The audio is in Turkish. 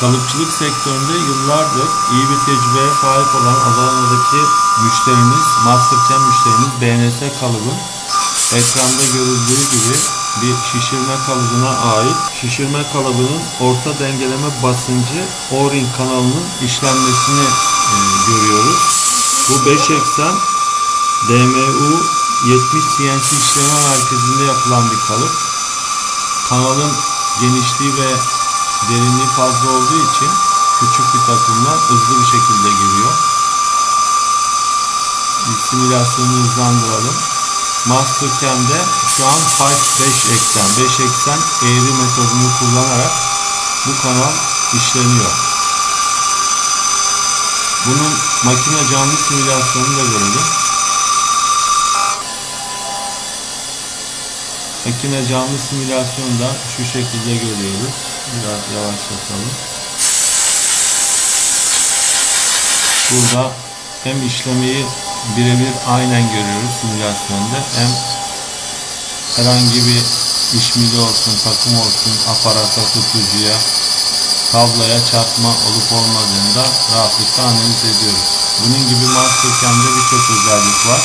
Kalıpçılık sektöründe yıllardır iyi bir tecrübeye sahip olan Adana'daki müşterimiz, Mastercam müşterimiz BNS kalıbın ekranda görüldüğü gibi bir şişirme kalıbına ait şişirme kalıbının orta dengeleme basıncı O-ring kanalının işlenmesini e, görüyoruz. Bu 5 eksen DMU 70 CNC işleme merkezinde yapılan bir kalıp. Kanalın genişliği ve derinliği fazla olduğu için küçük bir takımla hızlı bir şekilde giriyor. Simülasyonu hızlandıralım. Mastercam'de şu an 5 eksen, 5 eksen eğri metodunu kullanarak bu kanal işleniyor. Bunun makine canlı simülasyonunu da görelim. Makine canlı simülasyonda şu şekilde görüyoruz. Biraz yavaşlatalım. Burada hem işlemeyi birebir aynen görüyoruz simülasyonda hem herhangi bir işmili olsun, takım olsun, aparata, tutucuya, kabloya çarpma olup olmadığını da rahatlıkla analiz ediyoruz. Bunun gibi Mastercam'de birçok özellik var.